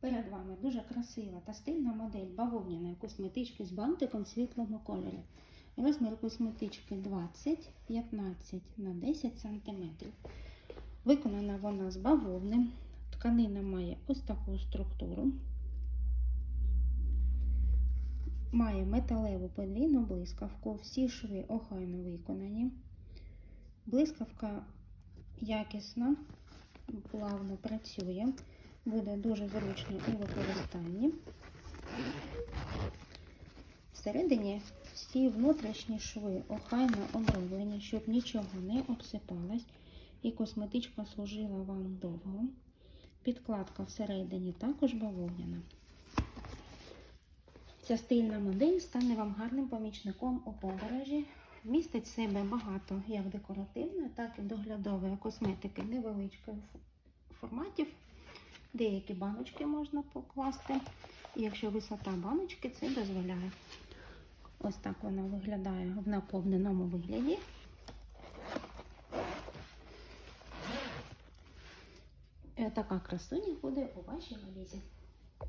Перед вами дуже красива та стильна модель бавовняної косметички з бантиком в світлому кольорі. Розмір косметички 20 15 на 10 см. Виконана вона з бавовни. Тканина має ось таку структуру. Має металеву подвійну блискавку. Всі шви охайно виконані. Блискавка якісна, плавно працює. Буде дуже зручно у використанні. Всередині всі внутрішні шви охайно оброблені, щоб нічого не обсипалось. І косметичка служила вам довго. Підкладка всередині також бавовняна. Ця стильна модель стане вам гарним помічником у подорожі. Містить в себе багато як декоративної, так і доглядової косметики невеличких форматів. Деякі баночки можна покласти. І якщо висота баночки це дозволяє. Ось так вона виглядає в наповненому вигляді. Е, Така красуня буде у вашій валізі.